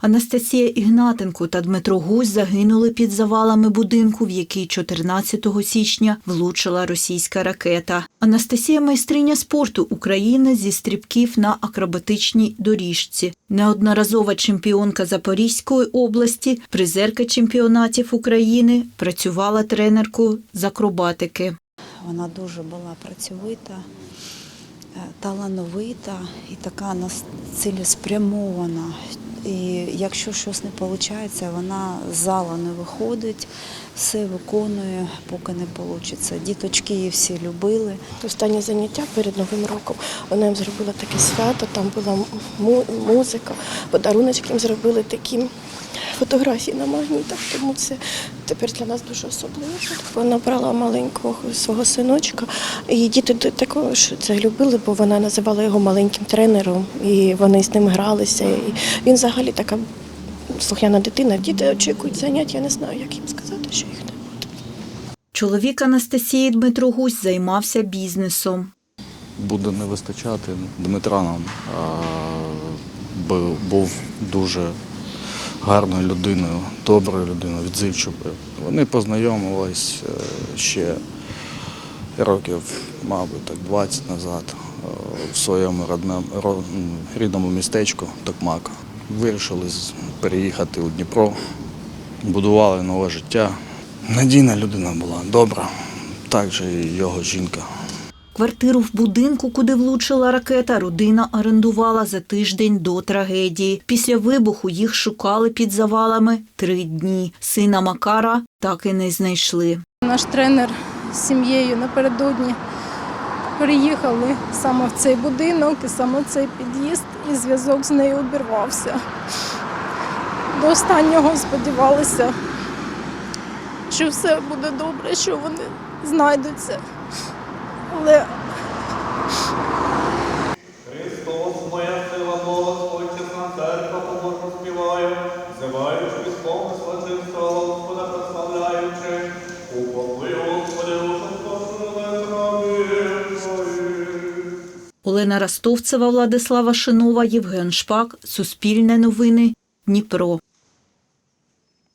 Анастасія Ігнатенко та Дмитро Гусь загинули під завалами будинку, в який 14 січня влучила російська ракета. Анастасія майстриня спорту України зі стрибків на акробатичній доріжці, неодноразова чемпіонка Запорізької області, призерка чемпіонатів України, працювала тренеркою з акробатики. Вона дуже була працьовита, е, талановита і така цілеспрямована. Якщо щось не виходить, вона з зала не виходить, все виконує, поки не вийде. Діточки її всі любили. Останнє заняття перед Новим роком вона їм зробила таке свято, там була музика, подаруночки їм зробили такі фотографії на магнітах, тому це тепер для нас дуже особливо. Вона брала маленького свого синочка, і діти також це любили, бо вона називала його маленьким тренером, і вони з ним гралися. І він взагалі така слухняна дитина. Діти очікують занять, я не знаю, як їм сказати, що їх не буде. Чоловік Анастасії Дмитро Гусь займався бізнесом. буде не вистачати Дмитра нам. Був дуже гарною людиною, доброю людиною, відзивчивою. Вони познайомились е, ще років, мабуть, так 20 назад е, в своєму рідному містечку Токмак. Вирішили переїхати у Дніпро, будували нове життя. Надійна людина була, добра, так же і його жінка. Квартиру в будинку, куди влучила ракета, родина орендувала за тиждень до трагедії. Після вибуху їх шукали під завалами три дні. Сина Макара так і не знайшли. Наш тренер з сім'єю напередодні приїхали саме в цей будинок і саме цей під'їзд, і зв'язок з нею обірвався. До останнього сподівалися, що все буде добре, що вони знайдуться. Але Олена Ростовцева, Владислава Шинова, Євген Шпак. Суспільне новини. Дніпро.